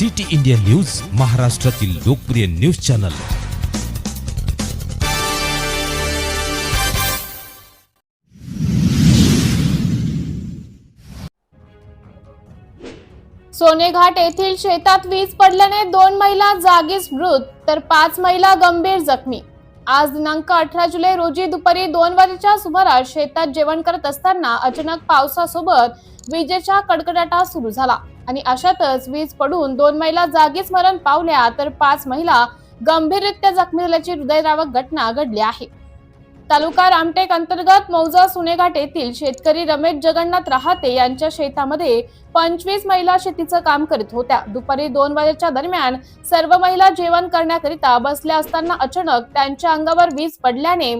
City India news महाराष्ट्रातील लोकप्रिय news channel. सोनेघाट येथील शेतात वीज पडल्याने दोन महिला जागीच मृत तर पाच महिला गंभीर जखमी. आज दिनांक अठरा जुलै रोजी दुपारी दोन वाजेच्या सुमारास शेतात जेवण करत असताना अचानक पावसासोबत विजेचा कडकडाटा सुरू झाला. आणि अशातच वीज पडून दोन महिला जागीच मरण पावल्या तर पाच महिला गंभीररित्या जखमी झाल्याची हृदयद्रावक घटना घडली आहे. तालुका रामटेक अंतर्गत मौजा सुनेघाट येथील शेतकरी रमेश जगन्नाथ रहाते यांच्या शेतामध्ये पंचवीस महिला शेतीचं काम करीत होत्या. दुपारी दोन वाजेच्या दरम्यान सर्व महिला जेवण करण्याकरिता बसल्या असताना अचानक त्यांच्या अंगावर वीज पडल्याने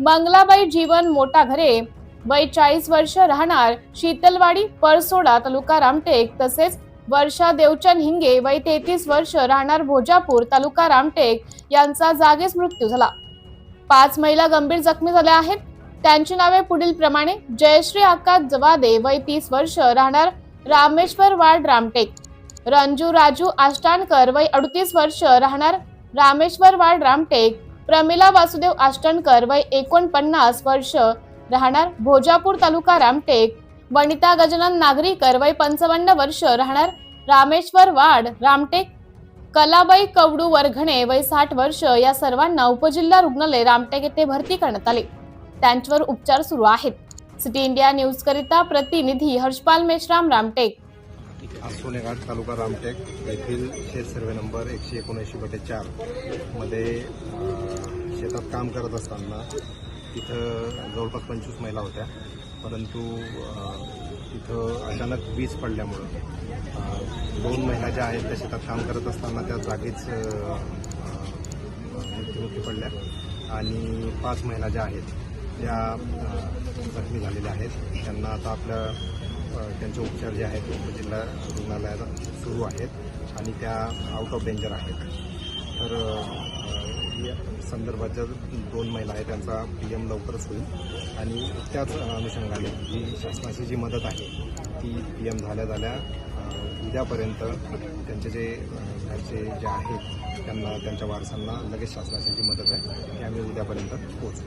मंगलाबाई जीवन मोठा घरे वय चाळीस वर्ष राहणार शीतलवाडी परसोडा तालुका रामटेक तसेच वर्षा देवचंद हिंगे वय तेहतीस वर्ष राहणार भोजापूर तालुका रामटेक यांचा जागीच मृत्यू झाला. पाच महिला गंभीर जखमी झाल्या आहेत. त्यांची नावे पुढील प्रमाणे जयश्री आकाश जवादे वय तीस वर्ष राहणार रामेश्वर वाड रामटेक. रंजू राजू आष्टाणकर वय अडतीस वर्ष राहणार रामेश्वर वाड रामटेक. प्रमिला वासुदेव आष्टणकर वय एकोणपन्नास वर्ष राहणार भोजापूर तालुका रामटेक. वनिता गजानन नागरीकर वय पंचावन्न वर्ष राहणार रामेश्वर वाड रामटेक. कलाबाई कवडू वरघणे वय साठ वर्ष या सर्वांना उपजिल्हा रुग्णालय रामटेक येथे भरती करण्यात आले. त्यांच्यावर उपचार सुरू आहेत. सिटी इंडिया न्यूज करिता प्रतिनिधी हर्षपाल मेश्राम रामटेक. सोनेघाट तालुका रामटेक येथील शेत सर्वे नंबर एकशे एकोणऐंशी बटे चारमध्ये शेतात काम करत असताना तिथं जवळपास पंचवीस महिला होत्या. परंतु तिथं अचानक वीज पडल्यामुळं दोन महिला ज्या आहेत त्या शेतात काम करत असताना त्या जागीच अं, मृत्युमुखी पडल्या. आणि पाच महिला ज्या आहेत त्या जखमी झालेल्या आहेत. त्यांना आता आपल्या त्यांचे उपचार जे आहेत उपजिल्हा रुग्णालयात सुरू आहेत. आणि त्या आउट ऑफ डेंजर आहेत. तर संदर्भात ज्या दोन महिला आहेत त्यांचा पी एम लवकरच होईल. आणि त्याच अनुषंगाने जी शासनाची जी मदत आहे ती पी एम झाल्या झाल्या उद्यापर्यंत त्यांचे जे घरचे जे आहेत त्यांना त्यांच्या वारसांना लगेच शासनाची जी मदत आहे ती आम्ही उद्यापर्यंत पोहोचू